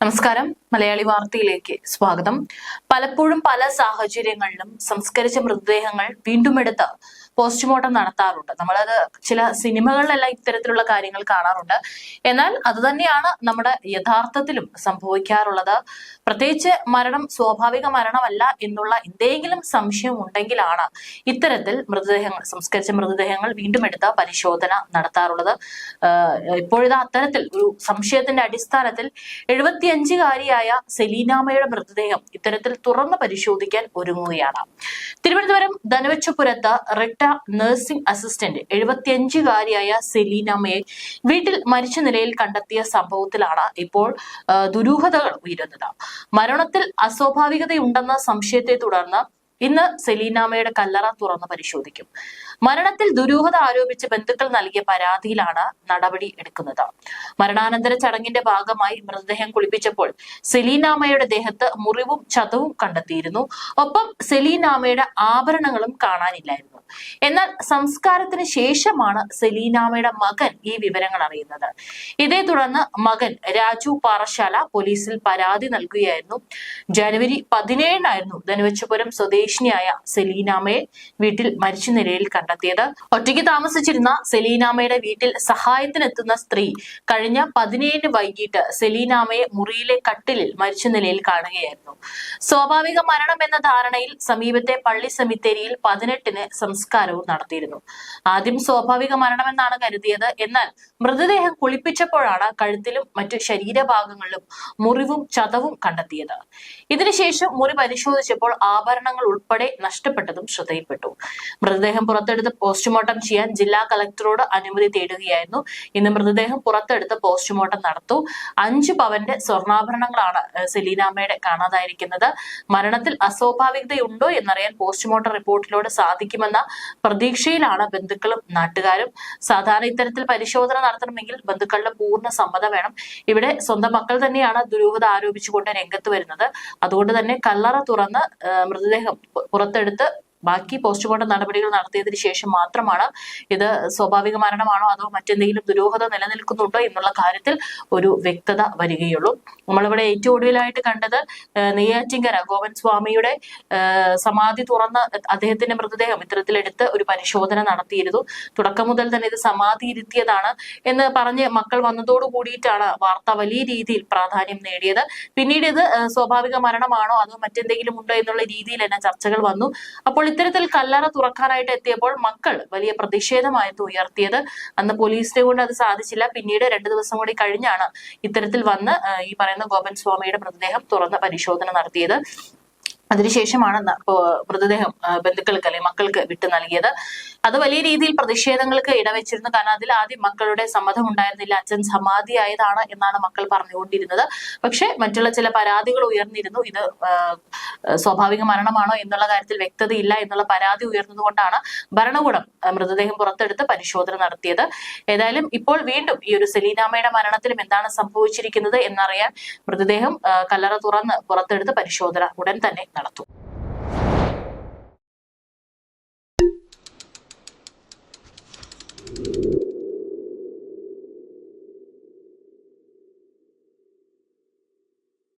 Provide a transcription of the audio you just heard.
നമസ്കാരം. മലയാളി വാർത്തയിലേക്ക് സ്വാഗതം. പലപ്പോഴും പല സാഹചര്യങ്ങളിലും സംസ്കരിച്ച മൃതദേഹങ്ങൾ വീണ്ടും എടുത്ത് പോസ്റ്റ്മോർട്ടം നടത്താറുണ്ട്. നമ്മളത് ചില സിനിമകളിലെല്ലാം ഇത്തരത്തിലുള്ള കാര്യങ്ങൾ കാണാറുണ്ട്. എന്നാൽ അത് തന്നെയാണ് നമ്മുടെ യഥാർത്ഥത്തിലും സംഭവിക്കാറുള്ളത്. പ്രത്യേകിച്ച് മരണം സ്വാഭാവിക മരണമല്ല എന്നുള്ള എന്തെങ്കിലും സംശയം ഉണ്ടെങ്കിലാണ് ഇത്തരത്തിൽ മൃതദേഹങ്ങൾ സംസ്കരിച്ച മൃതദേഹങ്ങൾ വീണ്ടും എടുത്ത പരിശോധന നടത്താറുള്ളത്. ഇപ്പോഴിതാ അത്തരത്തിൽ ഒരു സംശയത്തിന്റെ അടിസ്ഥാനത്തിൽ എഴുപത്തിയഞ്ചുകാരിയായ സെലീനാമയുടെ മൃതദേഹം ഇത്തരത്തിൽ തുറന്ന് പരിശോധിക്കാൻ ഒരുങ്ങുകയാണ്. തിരുവനന്തപുരം ധനവച്ചപുരത്ത് റിട്ട നഴ്സിംഗ് അസിസ്റ്റന്റ് എഴുപത്തിയഞ്ചുകാരിയായ സെലീനമ്മയെ വീട്ടിൽ മരിച്ച നിലയിൽ കണ്ടെത്തിയ സംഭവത്തിലാണ് ഇപ്പോൾ ദുരൂഹതകൾ ഉയരുന്നത്. മരണത്തിൽ അസ്വാഭാവികതയുണ്ടെന്ന സംശയത്തെ തുടർന്ന് ഇന്ന് സെലീനാമയുടെ കല്ലറ തുറന്ന് പരിശോധിക്കും. മരണത്തിൽ ദുരൂഹത ആരോപിച്ച് ബന്ധുക്കൾ നൽകിയ പരാതിയിലാണ് നടപടി എടുക്കുന്നത്. മരണാനന്തര ചടങ്ങിന്റെ ഭാഗമായി മൃതദേഹം കുളിപ്പിച്ചപ്പോൾ സെലീനാമയുടെ ദേഹത്ത് മുറിവും ചതവും കണ്ടെത്തിയിരുന്നു. ഒപ്പം സെലീനാമയുടെ ആഭരണങ്ങളും കാണാനില്ലായിരുന്നു. എന്നാൽ സംസ്കാരത്തിന് ശേഷമാണ് സെലീനാമയുടെ മകൻ ഈ വിവരങ്ങൾ അറിയുന്നത്. ഇതേ തുടർന്ന് മകൻ രാജു പാറശാല പോലീസിൽ പരാതി നൽകുകയായിരുന്നു. ജനുവരി പതിനേഴിനായിരുന്നു ധനുവച്ചപുരം സ്വദേശിനിയായ സെലീനാമയെ വീട്ടിൽ മരിച്ച നിലയിൽ കണ്ടെത്തിയത്. ഒറ്റയ്ക്ക് താമസിച്ചിരുന്ന സെലീനാമയുടെ വീട്ടിൽ സഹായത്തിനെത്തുന്ന സ്ത്രീ കഴിഞ്ഞ പതിനേഴിന് വൈകിട്ട് സെലീനാമയെ മുറിയിലെ കട്ടിലിൽ മരിച്ച നിലയിൽ കാണുകയായിരുന്നു. സ്വാഭാവിക മരണം എന്ന ധാരണയിൽ സമീപത്തെ പള്ളി സെമിത്തേരിയിൽ പതിനെട്ടിന് സംസ്കാരവും നടത്തിയിരുന്നു. ആദ്യം സ്വാഭാവിക മരണമെന്നാണ് കരുതിയത്. എന്നാൽ മൃതദേഹം കുളിപ്പിച്ചപ്പോഴാണ് കഴുത്തിലും മറ്റു ശരീരഭാഗങ്ങളിലും മുറിവും ചതവും കണ്ടെത്തിയത്. ഇതിനുശേഷം മുറി പരിശോധിച്ചപ്പോൾ ആഭരണങ്ങൾ ഉൾപ്പെടെ നഷ്ടപ്പെട്ടതും ശ്രദ്ധയിൽപ്പെട്ടു. മൃതദേഹം പുറത്തെടുത്ത് പോസ്റ്റ്മോർട്ടം ചെയ്യാൻ ജില്ലാ കളക്ടറോട് അനുമതി തേടുകയായിരുന്നു. ഇന്ന് മൃതദേഹം പുറത്തെടുത്ത് പോസ്റ്റ്മോർട്ടം നടത്തു. അഞ്ചു പവന്റെ സ്വർണാഭരണങ്ങളാണ് സെലീനാമ്മയുടെ കാണാതായിരിക്കുന്നത്. മരണത്തിൽ അസ്വാഭാവികതയുണ്ടോ എന്നറിയാൻ പോസ്റ്റ്മോർട്ടം റിപ്പോർട്ടിലൂടെ സാധിക്കുമെന്ന പ്രതീക്ഷയിലാണ് ബന്ധുക്കളും നാട്ടുകാരും. സാധാരണ ഇത്തരത്തിൽ പരിശോധന നടത്തണമെങ്കിൽ ബന്ധുക്കളുടെ പൂർണ സമ്മതം വേണം. ഇവിടെ സ്വന്തം മക്കൾ തന്നെയാണ് ദുരൂഹത ആരോപിച്ചുകൊണ്ട് രംഗത്ത് വരുന്നത്. അതുകൊണ്ട് തന്നെ കല്ലറ തുറന്ന് മൃതദേഹം പുറത്തെടുത്ത് ബാക്കി പോസ്റ്റ്മോർട്ടം നടപടികൾ നടത്തിയതിനു ശേഷം മാത്രമാണ് ഇത് സ്വാഭാവിക മരണമാണോ അതോ മറ്റെന്തെങ്കിലും ദുരൂഹത നിലനിൽക്കുന്നുണ്ടോ എന്നുള്ള കാര്യത്തിൽ ഒരു വ്യക്തത വരികയുള്ളൂ. നമ്മളിവിടെ ഏറ്റവും ഒടുവിലായിട്ട് കണ്ടത് നെയ്യാറ്റിങ്കര ഗോവൻ സ്വാമിയുടെ സമാധി തുറന്ന് അദ്ദേഹത്തിന്റെ മൃതദേഹം ഇത്തരത്തിലെടുത്ത് ഒരു പരിശോധന നടത്തിയിരുന്നു. തുടക്കം മുതൽ തന്നെ ഇത് സമാധി ഇരുത്തിയതാണ് എന്ന് പറഞ്ഞ് മക്കൾ വന്നതോടു കൂടിയിട്ടാണ് വാർത്ത വലിയ രീതിയിൽ പ്രാധാന്യം നേടിയത്. പിന്നീട് ഇത് സ്വാഭാവിക മരണമാണോ അതോ മറ്റെന്തെങ്കിലും ഉണ്ടോ എന്നുള്ള രീതിയിൽ തന്നെ ചർച്ചകൾ വന്നു. അപ്പോൾ ഇത്തരത്തിൽ കല്ലറ തുറക്കാനായിട്ട് എത്തിയപ്പോൾ മക്കൾ വലിയ പ്രതിഷേധമായിരുന്നു ഉയർത്തിയത്. അന്ന് പോലീസിനെ കൊണ്ട് അത് സാധിച്ചില്ല. പിന്നീട് രണ്ടു ദിവസം കൂടി കഴിഞ്ഞാണ് ഇത്തരത്തിൽ വന്ന് ഈ പറയുന്ന ഗോപൻ സ്വാമിയുടെ മൃതദേഹം തുറന്ന് പരിശോധന നടത്തിയത് അതിനുശേഷമാണ് മൃതദേഹം ബന്ധുക്കൾക്ക് അല്ലെങ്കിൽ മക്കൾക്ക് വിട്ടു നൽകിയത്. അത് വലിയ രീതിയിൽ പ്രതിഷേധങ്ങൾക്ക് ഇടവെച്ചിരുന്നു. കാരണം അതിൽ ആദ്യം മക്കളുടെ സമ്മതം ഉണ്ടായിരുന്നില്ല. അച്ഛൻ സമാധിയായതാണ് എന്നാണ് മക്കൾ പറഞ്ഞുകൊണ്ടിരുന്നത്. പക്ഷെ മറ്റുള്ള ചില പരാതികൾ ഉയർന്നിരുന്നു. ഇത് സ്വാഭാവിക മരണമാണോ എന്നുള്ള കാര്യത്തിൽ വ്യക്തതയില്ല എന്നുള്ള പരാതി ഉയർന്നതുകൊണ്ടാണ് ഭരണകൂടം മൃതദേഹം പുറത്തെടുത്ത് പരിശോധന നടത്തിയത്. ഏതായാലും ഇപ്പോൾ വീണ്ടും ഈ ഒരു സെലീനാമ്മയുടെ മരണത്തിലും എന്താണ് സംഭവിച്ചിരിക്കുന്നത് എന്നറിയാൻ മൃതദേഹം കല്ലറ തുറന്ന് പുറത്തെടുത്ത് പരിശോധന ഉടൻ തന്നെ നടത്തും